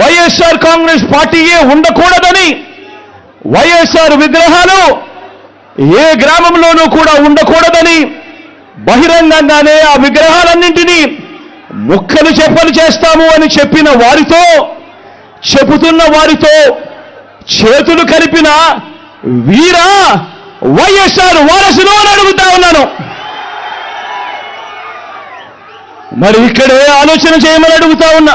వైఎస్ఆర్ కాంగ్రెస్ పార్టీయే ఉండకూడదని వైఎస్ఆర్ విగ్రహాలు ఏ గ్రామంలోనూ కూడా ఉండకూడదని బహిరంగంగానే ఆ విగ్రహాలన్నింటినీ ముక్కలు చెప్పలు చేస్తాము అని చెప్పిన వారితో చెబుతున్న వారితో చేతులు కలిపిన వీరా వైఎస్ఆర్ వారసులు అని అడుగుతా ఉన్నాను. మరి ఇక్కడే ఆలోచన చేయమని అడుగుతా ఉన్నా.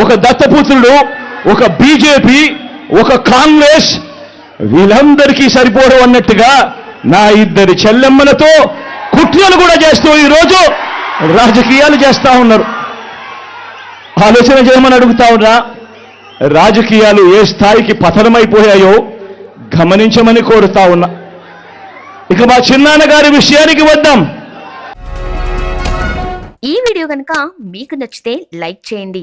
ఒక దత్తపుత్రుడు ఒక బీజేపీ ఒక కాంగ్రెస్ వీళ్ళందరికీ సరిపోవడం అన్నట్టుగా నా ఇద్దరి చెల్లెమ్మలతో కుట్రలు కూడా చేస్తూ ఈరోజు రాజకీయాలు చేస్తా ఉన్నారు. ఆలోచన చేయమని అడుగుతా ఉన్నా రాజకీయాలు ఏ స్థాయికి పతనమైపోయాయో గమనించమని కోరుతా ఉన్నా. ఇక మా చిన్నాన్నగారి విషయానికి వద్దాం. ఈ వీడియో కనుక మీకు నచ్చితే లైక్ చేయండి.